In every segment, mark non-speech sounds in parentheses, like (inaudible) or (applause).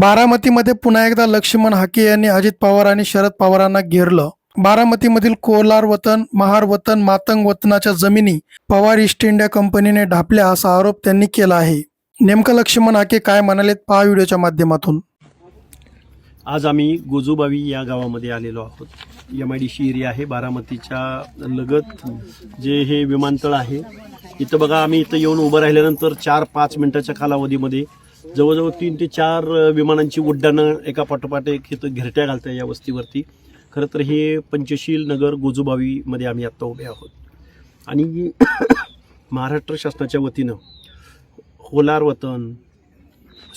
बारामतीमध्ये पुन्हा एकदा लक्ष्मण हाके यांनी अजित पवार आणि शरद पवारांना घेरलं. बारामतीमधील कोलार वतन महार वतन मातंग वतनाच्या जमिनी पवार ईस्ट इंडिया कंपनीने ढापल्या असा आरोप त्यांनी केला आहे. नेमकं लक्ष्मण हाके काय म्हणालेत पहा व्हिडिओच्या माध्यमातून. आज आम्ही गोजोबावी या गावामध्ये आलेलो आहोत. M I D C area आहे. बारामतीच्या लगत जे हे विमानतळ आहे इथं बघा आम्ही इथं येऊन उभं राहिल्यानंतर चार पाच मिनिटाच्या कालावधीमध्ये जवळजवळ तीन ते चार विमानांची उड्डाणं एका पाठोपाठ एक इथं घिरट्या घालत्या या वस्तीवरती. खरं तर हे पंचशील नगर गोजूबावीमध्ये आम्ही आत्ता उभे आहोत. आणि (coughs) महाराष्ट्र शासनाच्या वतीनं होलार वतन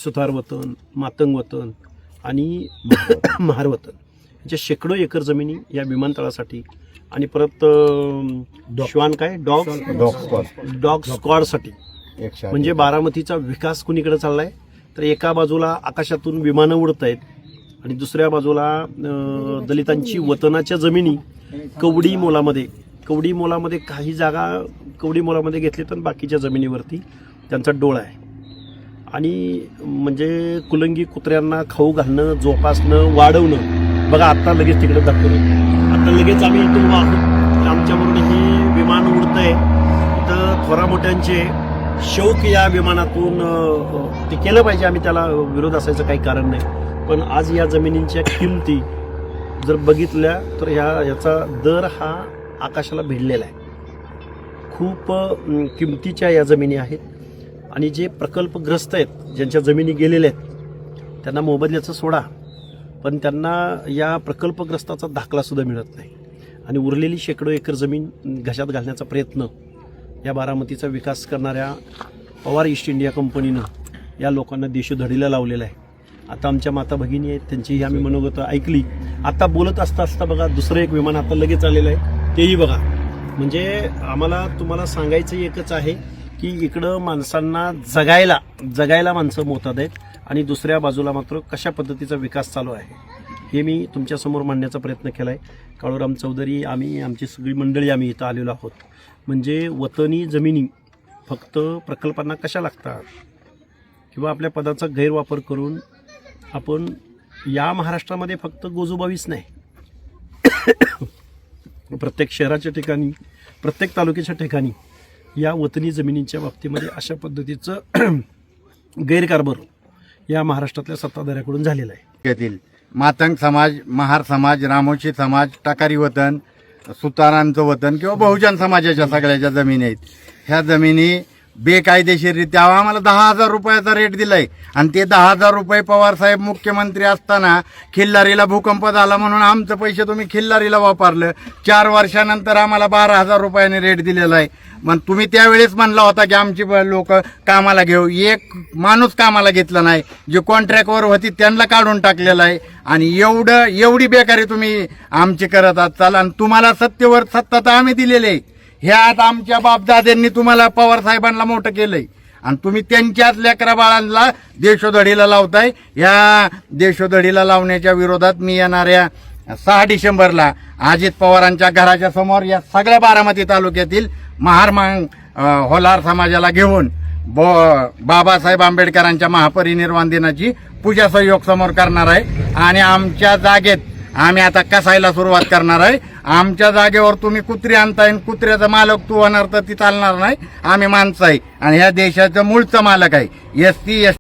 सुतार वतन मातंग वतन आणि (coughs) महार वतन यांच्या शेकडो एकर जमिनी या विमानतळासाठी आणि परत श्वान काय? Dog dog squad. डॉग स्क्वॉडसाठी. एकशे म्हणजे बारामतीचा विकास कुणीकडे चाललाय? तर एका बाजूला आकाशातून विमानं उडत आहेत आणि दुसऱ्या बाजूला अं, दलितांची वतनाच्या जमिनी कवडी मोलामध्ये. कवडी मोलामध्ये काही जागा कवडी मोलामध्ये घेतली तर बाकीच्या जमिनीवरती त्यांचा डोळा आहे. आणि म्हणजे कुलंगी कुत्र्यांना खाऊ घालणं जोपासणं वाढवणं. बघा आत्ता लगेच तिकडे दाखवलं. आता लगेच आम्ही इथून आहोत आमच्याबरोबर हे विमान उडत आहे इथं थोरा मोठ्यांचे शौक या विमानातून ते केलं पाहिजे. आम्ही त्याला विरोध असायचं काही कारण नाही. पण आज या जमिनींच्या किमती जर बघितल्या तर ह्या याचा दर हा आकाशाला भिडलेला आहे. खूप किमतीच्या या जमिनी आहेत. आणि जे प्रकल्पग्रस्त आहेत ज्यांच्या जमिनी गेलेल्या आहेत त्यांना मोबदल्याचं सोडा. पण त्यांना या प्रकल्पग्रस्ताचा दाखलासुद्धा मिळत नाही. आणि उरलेली शेकडो एकर जमीन घशात घालण्याचा प्रयत्न या बारामतीचा विकास करणाऱ्या पवार ईस्ट इंडिया कंपनीनं या लोकांना देशोधडीला लावलेला आहे. आता आमच्या माता भगिनी आहेत त्यांचीही आम्ही मनोगत ऐकली. आता बोलत असता असता बघा दुसरं एक विमान आता लगेच आलेलं आहे. तेही बघा. म्हणजे आम्हाला तुम्हाला सांगायचं एकच आहे की इकडं माणसांना जगायला जगायला माणसं मोतात आहेत आणि दुसऱ्या बाजूला मात्र कशा पद्धतीचा विकास चालू आहे? हे मी तुमच्यासमोर मांडण्याचा प्रयत्न केला आहे काळूराम चौधरी आम्ही आमची सगळी मंडळी आम्ही इथं आलेलो आहोत. म्हणजे वतनी जमिनी फक्त प्रकल्पांना कशा लागतात? किंवा आपल्या पदाचा गैरवापर करून आपण या महाराष्ट्रामध्ये फक्त गोजोबावीच नाही. (coughs) प्रत्येक शहराच्या ठिकाणी प्रत्येक तालुक्याच्या ठिकाणी या वतनी जमिनींच्या बाबतीमध्ये अशा पद्धतीचं (coughs) गैरकारभार या महाराष्ट्रातल्या सत्ताधाऱ्याकडून झालेला आहे. येथील मातंग समाज महार समाज रामोशी समाज टाकारी वतन सुतारांचं वतन किंवा बहुजन समाजाच्या सगळ्याच्या जमिनी आहेत ह्या जमिनी बेकायदेशीररित्या. आम्हाला दहा हजार रुपयाचा रेट दिलाय. आणि ते दहा हजार रुपये पवार साहेब मुख्यमंत्री असताना खिल्लारीला भूकंप झाला म्हणून आमचं पैसे तुम्ही खिल्लारीला वापरलं. चार वर्षानंतर आम्हाला बारा हजार रुपयाने रेट दिलेला आहे. मग तुम्ही त्यावेळेस म्हणला होता की आमची लोक कामाला घेऊ. एक माणूस कामाला घेतला नाही. जे कॉन्ट्रॅक्टवर होती त्यांना काढून टाकलेलं आहे. आणि एवढं एवढी बेकारी तुम्ही आमची करत आहात. आणि तुम्हाला सत्तेवर सत्ता तर आम्ही दिलेली आहे. ह्यात आमच्या बापदाद्यांनी तुम्हाला पवार साहेबांना मोठं केलंय. आणि तुम्ही त्यांच्याच लेकरा बाळांना देशोधडीला लावताय. या देशोधडीला लावण्याच्या विरोधात मी येणाऱ्या सहा डिसेंबरला अजित पवारांच्या घराच्या समोर या सगळ्या बारामती तालुक्यातील महारमांग होलार समाजाला घेऊन ब बाबासाहेब आंबेडकरांच्या महापरिनिर्वाण दिनाची पूजा सहयोग समोर करणार आहे. आणि आमच्या जागेत आम्ही आता कसायला सुरुवात करणार आहे. आमच्या जागेवर तुम्ही कुत्री आणताय कुत्र्याचा मालक तू होणार तर ती चालणार नाही. आम्ही माणसं आहे. आणि ह्या देशाचं मूळचं मालक आहे. S C S